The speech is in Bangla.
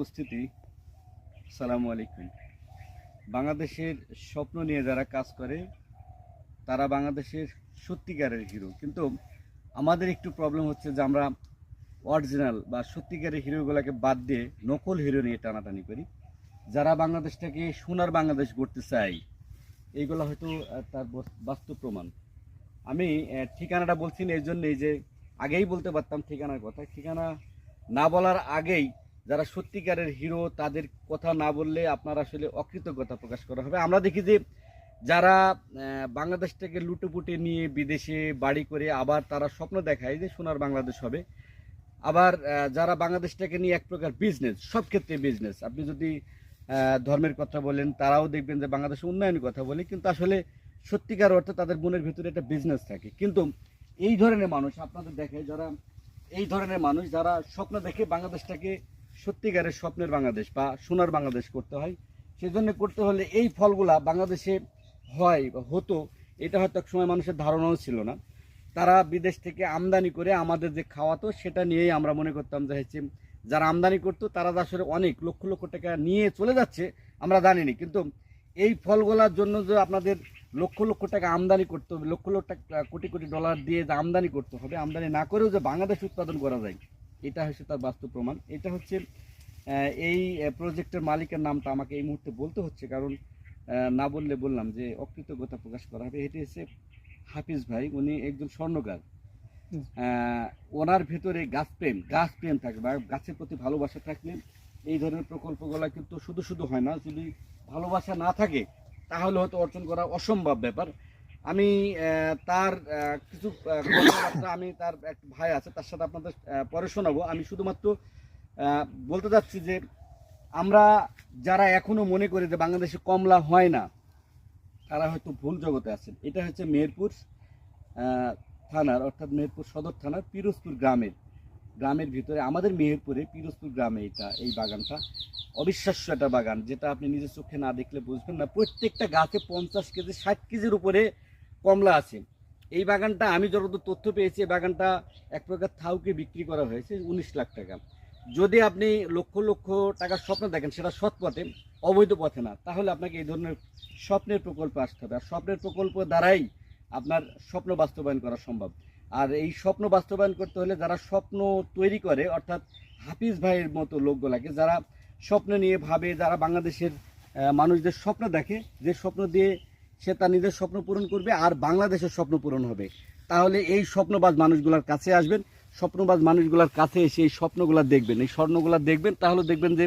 উপস্থিতি, সালামু আলাইকুম। বাংলাদেশের স্বপ্ন নিয়ে যারা কাজ করে, তারা বাংলাদেশের সত্যিকারের হিরো। কিন্তু আমাদের একটু প্রবলেম হচ্ছে যে আমরা অরিজিনাল বা সত্যিকারের হিরোগুলোকে বাদ দিয়ে নকল হিরো নিয়ে টানাটানি করি। যারা বাংলাদেশটাকে সোনার বাংলাদেশ গড়তে চাই এইগুলো হয়তো তার বাস্তব প্রমাণ। আমি ঠিকানাটা বলছি না, এই জন্যই যে আগেই বলতে পারতাম ঠিকানার কথা। ঠিকানা না বলার আগেই যারা সত্যিকারের হিরো, তাদের কথা না বললে আপনার আসলে অকৃতজ্ঞতা প্রকাশ করা হবে। আমরা দেখি যে যারা বাংলাদেশ থেকে লুটোপুটে নিয়ে বিদেশে বাড়ি করে আবার তারা স্বপ্ন দেখায় যে সোনার বাংলাদেশ হবে। আবার যারা বাংলাদেশটাকে নিয়ে এক প্রকার বিজনেস সব ক্ষেত্রে বিজনেস আপনি যদি ধর্মের কথা বলেন, তারাও দেখবেন যে বাংলাদেশের উন্নয়নের কথা বলে, কিন্তু আসলে সত্যিকার অর্থে তাদের মনের ভিতরে একটা বিজনেস থাকে। কিন্তু এই ধরনের মানুষ আপনাদের দেখে যারা এই ধরনের মানুষ, যারা স্বপ্ন দেখে বাংলাদেশটাকে সত্যিকারের স্বপ্নের বাংলাদেশ বা সোনার বাংলাদেশ করতে হয়। সেজন্য করতে হলে এই ফলগুলা বাংলাদেশে হয় বা হতো, এটা হয়তো এক সময় মানুষের ধারণাও ছিল না। তারা বিদেশ থেকে আমদানি করে আমাদের যে খাওয়াতো, সেটা নিয়েই আমরা মনে করতাম যে হচ্ছে যারা আমদানি করতো, তারা আসলে অনেক লক্ষ লক্ষ টাকা নিয়ে চলে যাচ্ছে, আমরা জানিনি। কিন্তু এই ফলগুলার জন্য যে আপনাদের লক্ষ লক্ষ টাকা আমদানি করতে হবে, লক্ষ লক্ষ টাকা, কোটি কোটি ডলার দিয়ে যে আমদানি করতে হবে, আমদানি না করেও যে বাংলাদেশ উৎপাদন করা যায় এটা হচ্ছে তার বাস্তব প্রমাণ। এটা হচ্ছে এই প্রজেক্টের মালিকের নামটা আমাকে এই মুহূর্তে বলতে হচ্ছে কারণ না বললে বললাম যে অকৃতজ্ঞতা প্রকাশ করা হবে। এটি হচ্ছে হাফিজ ভাই উনি একজন স্বর্ণকার। ওনার ভেতরে গাছ প্রেম গাছ প্রেম থাকে বা গাছের প্রতি ভালোবাসা থাকলে এই ধরনের প্রকল্পগুলো কিন্তু শুধু শুধু হয় না। যদি ভালোবাসা না থাকে তাহলে হয়তো অর্জন করা অসম্ভব ব্যাপার। আমি তার কিছু কথাবার্তা আমি তার এক ভাই আছে, তার সাথে আপনাদের পরে শোনাবো। আমি শুধুমাত্র বলতে চাচ্ছি যে আমরা যারা এখনও মনে করি যে বাংলাদেশে কমলা হয় না, তারা হয়তো ভুল জগতে আছেন। এটা হচ্ছে মেহেরপুর থানার, অর্থাৎ মেহেরপুর সদর থানার পিরোজপুর গ্রামের গ্রামের ভিতরে, আমাদের মেহেরপুরে, পিরোজপুর গ্রামে এটা, এই বাগানটা। অবিশ্বাস্য একটা বাগান, যেটা আপনি নিজের চোখে না দেখলে বুঝবেন না। প্রত্যেকটা গাছে পঞ্চাশ কেজি, ষাট কেজির উপরে কমলা আছে এই বাগানটা আমি যতদূর তথ্য পেয়েছি, এই বাগানটা এক প্রকার থাউকে বিক্রি করা হয়েছে, উনিশ লাখ টাকা। যদি আপনি লক্ষ লক্ষ টাকার স্বপ্ন দেখেন, সেটা সৎ পথে, অবৈধ পথে না, তাহলে আপনাকে এই ধরনের স্বপ্নের প্রকল্পে আসতে হবে। আর স্বপ্নের প্রকল্প দ্বারাই আপনার স্বপ্ন বাস্তবায়ন করা সম্ভব। আর এই স্বপ্ন বাস্তবায়ন করতে হলে যারা স্বপ্ন তৈরি করে, অর্থাৎ হাফিজ ভাইয়ের মতো লোকগুলাকে, যারা স্বপ্ন নিয়ে ভাবে, যারা বাংলাদেশের মানুষদের স্বপ্ন দেখে, যে স্বপ্ন দিয়ে সে তার নিজের স্বপ্ন পূরণ করবে আর বাংলাদেশের স্বপ্ন পূরণ হবে। তাহলে এই স্বপ্নবাজ মানুষগুলোর কাছে আসবেন, স্বপ্নবাজ মানুষগুলোর কাছে এসে এই স্বপ্নগুলো দেখবেন। এই স্বর্ণগুলো দেখবেন, তাহলে দেখবেন যে